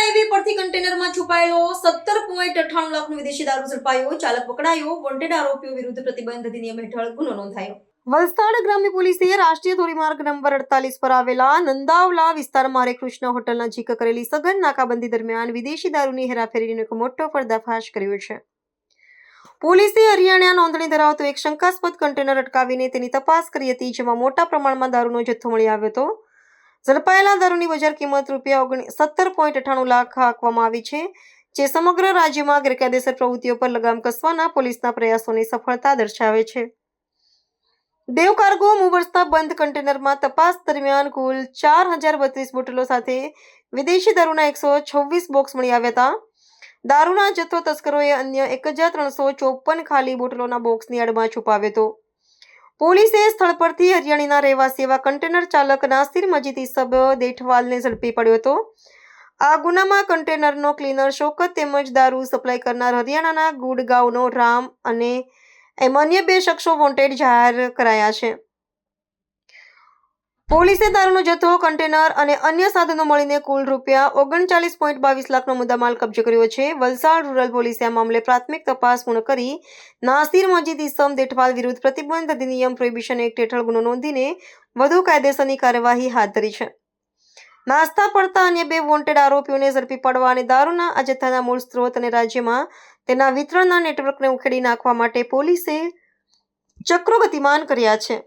Highway પરથી કન્ટેનરમાં છુપાયેલો સત્તર point અઠ્ઠાણું લાખનો વિદેશી દારૂ ઝડપાયો. ચાલક પકડાયો. વોન્ટેડ આરોપીઓ વિરુદ્ધ પ્રતિબંધ અધિનિયમ હેઠળ ગુનો નોંધાયો. વલસાડ ગ્રામ્ય પોલીસે રાષ્ટ્રીય ધોરીમાર્ગ નંબર અડતાલીસ પર આવેલા નંદાવલા વિસ્તારમાં હરે કૃષ્ણ હોટલ નજીક કરેલી સઘન નાકાબંધી દરમિયાન વિદેશી દારૂની હેરાફેરીનો એક મોટો પર્દાફાશ કર્યો છે. પોલીસે હરિયાણા નોંધણી ધરાવતો એક શંકાસ્પદ કન્ટેનર અટકાવીને તેની તપાસ કરી હતી, જેમાં મોટા પ્રમાણમાં દારૂનો જથ્થો મળી આવ્યો હતો. ઝડપાયેલા દારૂની બજાર કિંમત રૂપિયા ઓગણી સત્તર પોઈન્ટ અઠ્ઠાણું લાખ આંકવામાં આવી છે, જે સમગ્ર રાજ્યમાં ગેરકાયદેસર પ્રવૃત્તિઓ પર લગામ કસવાના પોલીસના પ્રયાસોની સફળતા દર્શાવે છે. દેવ કાર્ગો મુવર્સના બંધ કન્ટેનરમાં તપાસ દરમિયાન કુલ ચાર હજાર બત્રીસ બોટલો સાથે વિદેશી દારૂના એકસો છવ્વીસ બોક્સ મળી આવ્યા હતા. દારૂના જથ્થો તસ્કરોએ અન્ય એક હજાર ત્રણસો ચોપન ખાલી બોટલોના બોક્સની આડમાં છુપાવ્યો હતો. પોલીસે સ્થળ પરથી હરિયાણીના રહેવાસી એવા કન્ટેનર ચાલક નાસિર મજીદ ઇસબ દેઠવાલને ઝડપી પડ્યો હતો. આ ગુનામાં કન્ટેનરનો ક્લીનર શોકત તેમજ દારૂ સપ્લાય કરનાર હરિયાણાના ગુડગાંવનો રામ અને એમ અન્ય બે શખ્સો વોન્ટેડ જાહેર કરાયા છે. પોલીસે દારૂનો જથ્થો, કન્ટેનર અને અન્ય સાધનો મળીને કુલ રૂપિયા ઓગણચાલીસ પોઈન્ટ બાવીસ લાખનો મુદ્દામાલ કબજે કર્યો છે. વલસાડ રૂરલ પોલીસે આ મામલે પ્રાથમિક તપાસ પૂર્ણ કરી નાસિર મજીદ ઇસમ દેઠવાલ વિરુદ્ધ પ્રતિબંધ અધિનિયમ પ્રોહિબિશન એક્ટ હેઠળ ગુનો નોંધીને વધુ કાયદેસરની કાર્યવાહી હાથ ધરી છે. નાસ્તા પડતા અન્ય બે વોન્ટેડ આરોપીઓને ઝડપી પાડવા અને દારૂના આ જથ્થાના મૂળ સ્ત્રોત અને રાજ્યમાં તેના વિતરણના નેટવર્કને ઉખેડી નાખવા માટે પોલીસે ચક્રો ગતિમાન કર્યા છે.